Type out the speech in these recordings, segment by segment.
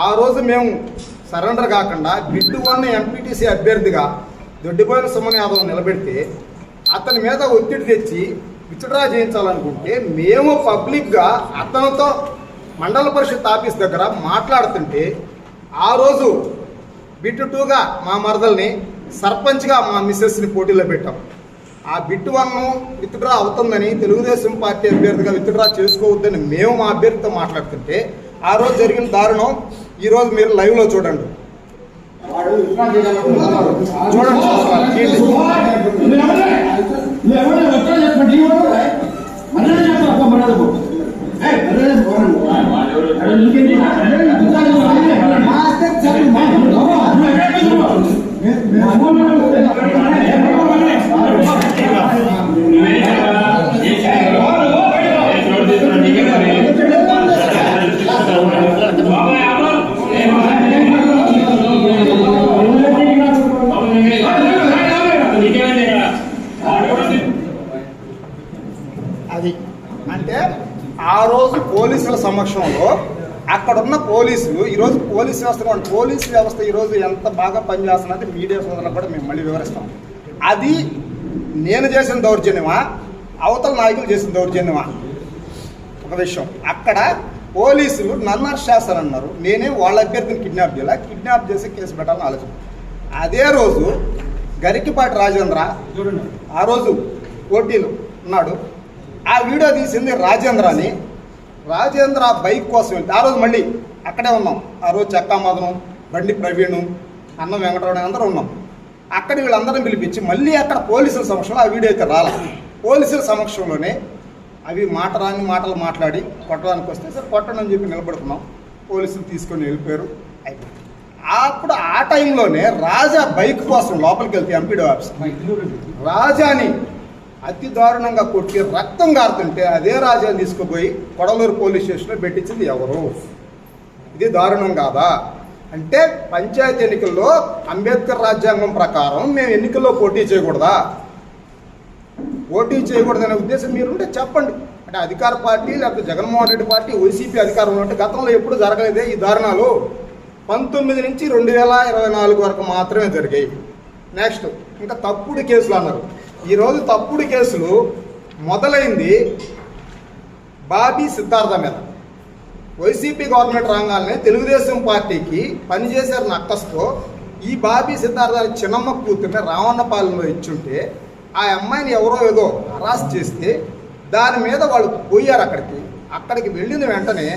ఆ రోజు మేము సరెండర్ కాకుండా బిడ్డు వన్ ఎంపీటీసీ అభ్యర్థిగా దొడ్డిపోయిన సుమన్ యాదవ్ నిలబెడితే అతని మీద ఒత్తిడి తెచ్చి విత్డ్రా చేయించాలనుకుంటే మేము పబ్లిక్గా అతనితో మండల పరిషత్ ఆఫీస్ దగ్గర మాట్లాడుతుంటే ఆ రోజు బిట్టు టూగా మా మరదల్ని సర్పంచ్గా మా మిస్సెస్ని పోటీలో పెట్టాం. ఆ బిట్టు వన్ను విత్డ్రా అవుతుందని తెలుగుదేశం పార్టీ అభ్యర్థిగా విత్డ్రా చేసుకోవద్దని మేము మా అభ్యర్థితో మాట్లాడుతుంటే ఆ రోజు జరిగిన దారుణం ఈ రోజు మీరు లైవ్లో చూడండి చూడండి అది. అంటే ఆ రోజు పోలీసుల సమక్షంలో అక్కడున్న పోలీసులు ఈరోజు పోలీస్ వ్యవస్థ పోలీస్ వ్యవస్థ ఈరోజు ఎంత బాగా పనిచేస్తున్నది మీడియా సోదరులకు కూడా మేము మళ్ళీ వివరిస్తాం. అది నేను చేసిన దౌర్జన్యమా? అవతల నాయకులు చేసిన దౌర్జన్యమా? ఒక విషయం. అక్కడ పోలీసులు నన్ను అరెస్ట్ చేస్తారన్నారు. నేనే వాళ్ళ అభ్యర్థిని కిడ్నాప్ చేయాలి? కిడ్నాప్ చేసి కేసు పెట్టాలని ఆలోచన. అదే రోజు గరికిపాటి రాజేంద్ర ఆ రోజు పోటీలు ఉన్నాడు. ఆ వీడియో తీసింది రాజేంద్ర అని రాజేంద్ర బైక్ కోసం వెళ్తే ఆ రోజు మళ్ళీ అక్కడే ఉన్నాం. ఆ రోజు చెక్కా మదనం బండి ప్రవీణ్ అన్నం వెంకటరమణ అందరూ ఉన్నాం. అక్కడ వీళ్ళందరం పిలిపించి మళ్ళీ అక్కడ పోలీసుల సమక్షంలో ఆ వీడియో అయితే రాల. పోలీసుల సమక్షంలోనే అవి మాట రాని మాటలు మాట్లాడి కొట్టడానికి వస్తే సరే కొట్టండి అని చెప్పి నిలబడుకున్నాం. పోలీసులు తీసుకొని వెళ్ళిపోయారు. అయిపోయింది. అప్పుడు ఆ టైంలోనే రాజా బైక్ కోసం లోపలికి వెళ్తే ఎంపీడీ ఆఫీస్ రాజాని అతి దారుణంగా కొట్టి రక్తం కారుతుంటే అదే రాజాని తీసుకుపోయి కొడలూరు పోలీస్ స్టేషన్లో పెట్టించింది ఎవరు? ఇది దారుణం కాదా? అంటే పంచాయతీ ఎన్నికల్లో అంబేద్కర్ రాజ్యాంగం ప్రకారం మేము ఎన్నికల్లో పోటీ చేయకూడదా? పోటీ చేయకూడదనే ఉద్దేశం మీరుంటే చెప్పండి. అంటే అధికార పార్టీ లేకపోతే జగన్మోహన్ రెడ్డి పార్టీ వైసీపీ అధికారంలో ఉంటే గతంలో ఎప్పుడు జరగలేదే ఈ దారుణాలు. పంతొమ్మిది నుంచి రెండు వేల ఇరవై నాలుగు వరకు మాత్రమే జరిగాయి. నెక్స్ట్ ఇంకా తప్పుడు కేసులు అన్నారు. ఈరోజు తప్పుడు కేసులు మొదలైంది బాబీ సిద్ధార్థ మీద. వైసీపీ గవర్నమెంట్ రాగానే తెలుగుదేశం పార్టీకి పనిచేశారు నక్కస్తో ఈ బాబీ సిద్ధార్థ చిన్నమ్మ కూతుర్ని రావణపాలెంలో ఇచ్చుంటే ఆ అమ్మాయిని ఎవరో ఏదో అరాస్ట్ చేస్తే దాని మీద వాళ్ళు పోయారు అక్కడికి. అక్కడికి వెళ్ళిన వెంటనే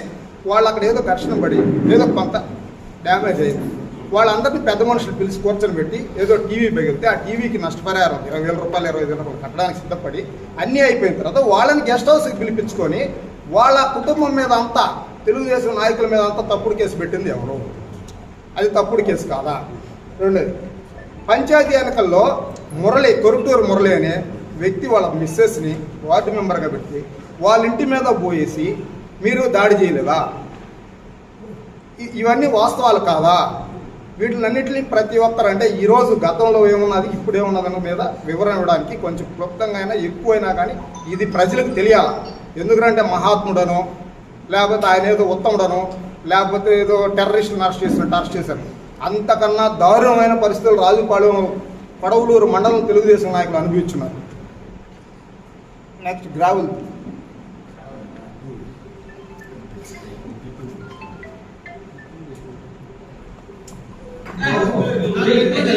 వాళ్ళు అక్కడ ఏదో ఘర్షణ పడి ఏదో కొంత డ్యామేజ్ అయింది. వాళ్ళందరినీ పెద్ద మనుషులు పిలిచి కూర్చొని పెట్టి ఏదో టీవీ పగిలితే ఆ టీవీకి నష్టపరిహారం ఇరవై వేల రూపాయలు ఇరవై వేల రూపాయలు కట్టడానికి సిద్ధపడి అన్నీ అయిపోయిన తర్వాత వాళ్ళని గెస్ట్ హౌస్కి పిలిపించుకొని వాళ్ళ కుటుంబం మీద అంతా తెలుగుదేశం నాయకుల మీద అంతా తప్పుడు కేసు పెట్టింది ఎవరు. అది తప్పుడు కేసు కాదా? రెండోది పంచాయతీ ఎన్నికల్లో మురళి కొరుటూరు మురళి అనే వ్యక్తి వాళ్ళ మిస్సెస్ని వార్డు మెంబర్గా పెట్టి వాళ్ళ ఇంటి మీద పోయేసి మీరు దాడి చేయలేదా? ఇవన్నీ వాస్తవాలు కాదా? వీటిలన్నింటినీ ప్రతి ఒక్కరు అంటే ఈరోజు గతంలో ఏమున్నది ఇప్పుడు ఏమున్నదన్న మీద వివరణ ఇవ్వడానికి కొంచెం క్లుప్తంగా అయినా ఎక్కువైనా కానీ ఇది ప్రజలకు తెలియాలి? ఎందుకంటే మహాత్ముడనో లేకపోతే ఆయన ఏదో ఉత్తముడనో లేకపోతే ఏదో టెర్రరిస్టులను అరెస్ట్ చేసినట్టు అరెస్ట్ చేశారు. అంతకన్నా దారుణమైన పరిస్థితులు రాజుపాలెం పడవలూరు మండలం తెలుగుదేశం నాయకులు అనుభవించున్నారు. నెక్స్ట్ గ్రావెల్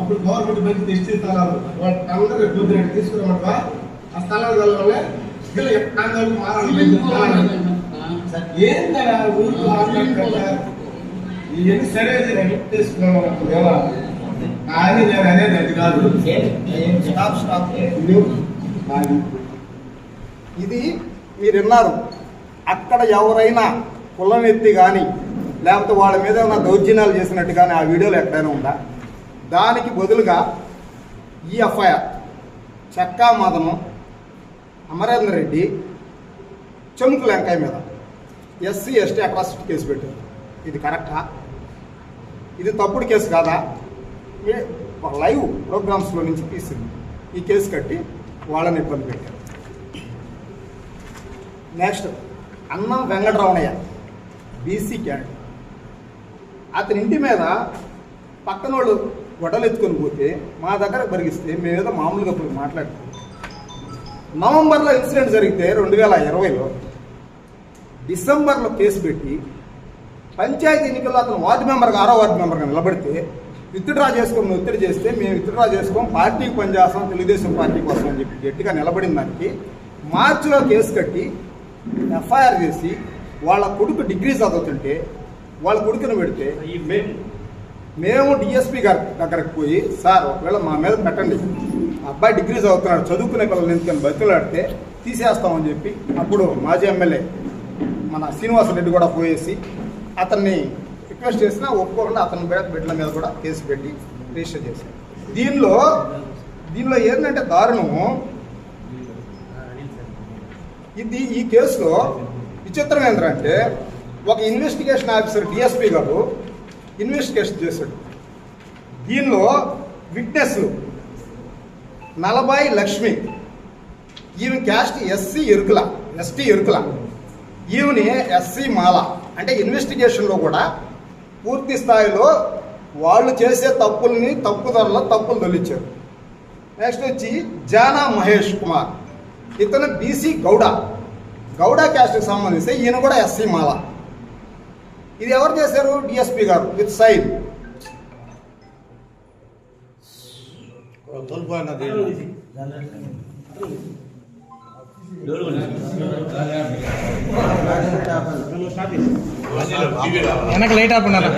అప్పుడు గవర్నమెంట్ మంచి తెచ్చి స్థలాలు. వాళ్ళందరూ డబ్బు తీసుకురామంటా ఆ స్థలాలు వల్లనే ఇలా ఎక్కడ మారాలి. ఏంటయ్యా ఊరికి ఇవన్నీ సరే చేసుకున్నాం కానీ నేను అనేది అది కాదు. Stop stop. ఇది మీరు విన్నారు అక్కడ ఎవరైనా కులం ఎత్తి కానీ లేకపోతే వాళ్ళ మీద ఏమైనా దౌర్జన్యాలు చేసినట్టుగానే ఆ వీడియోలో ఎక్కడైనా ఉందా? దానికి బదులుగా ఈ ఎఫ్ఐఆర్ చెక్కా మదనం అమరేందర్ రెడ్డి చెముకు వెంకయ్య మీద ఎస్సీ ఎస్టీ అట్రాసిటీ కేసు పెట్టారు. ఇది కరెక్టా? ఇది తప్పుడు కేసు కాదా? ఏ- ఒక లైవ్ ప్రోగ్రామ్స్లో నుంచి తీసింది. ఈ కేసు కట్టి వాళ్ళని ఇబ్బంది పెట్టారు. నెక్స్ట్ అన్నం వెంకటరమణయ్య బీసీ క్యాండిడేట్. అతని ఇంటి మీద పక్కన వాళ్ళు గొడవలు ఎత్తుకొని పోతే మా దగ్గర బరిగిస్తే మేమేదో మామూలుగా పోయి మాట్లాడుతాం. నవంబర్లో ఇన్సిడెంట్ జరిగితే రెండు వేల ఇరవైలో డిసెంబర్లో కేసు పెట్టి పంచాయతీ ఎన్నికల్లో అతను వార్డు మెంబర్గా ఆరో వార్డు మెంబర్గా నిలబడితే విత్డ్రా చేసుకొని ఒత్తిడి చేస్తే మేము విత్డ్రా చేసుకోం పార్టీకి పనిచేస్తాం తెలుగుదేశం పార్టీ కోసం అని చెప్పి గట్టిగా నిలబడిన దానికి మార్చిలో కేసు కట్టి ఎఫ్ఐఆర్ చేసి వాళ్ళ కొడుకు డిగ్రీ చదువుతుంటే వాళ్ళ కొడుకుని పెడితే మే- మేము డిఎస్పీ గారి దగ్గరకు పోయి సార్ ఒకవేళ మా మీద పెట్టండి. అబ్బాయి డిగ్రీ చదువుతున్నాడు చదువుకునే పిల్లలు ఎందుకని బతులాడితే తీసేస్తామని చెప్పి అప్పుడు మాజీ ఎమ్మెల్యే మన శ్రీనివాసరెడ్డి కూడా పోయేసి అతన్ని రిక్వెస్ట్ చేసినా ఒప్పుకోకుండా అతని బిడ్డల మీద కూడా కేసు పెట్టి రిజిస్టర్ చేశారు. దీనిలో దీనిలో ఏంటంటే దారుణం. ఇది ఈ కేసులో విచిత్రం ఏంటంటే ఒక ఇన్వెస్టిగేషన్ ఆఫీసర్ డిఎస్పీ గారు ఇన్వెస్టిగేషన్ చేశాడు. దీనిలో విట్నెస్లు నలభై లక్ష్మి. ఈమె caste SC Erukula ST Erukula. ఈమెని ఎస్సీ మాల. అంటే ఇన్వెస్టిగేషన్లో కూడా పూర్తి స్థాయిలో వాళ్ళు చేసే తప్పుల్ని తప్పుదారుల తప్పులు తొలిచారు నెక్స్ట్ వచ్చి జానా మహేష్ కుమార్. ఇతను బీసీ గౌడ. గౌడ క్యాస్ట్కి సంబంధిస్తే ఈయన కూడా ఎస్సీ మాల. ఇది ఎవరు చేశారు? డిఎస్పీ గారు విత్ సైన్. వెనక లైట్ ఆపు ఉండాలి?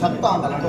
చెప్తా ఉండాలి?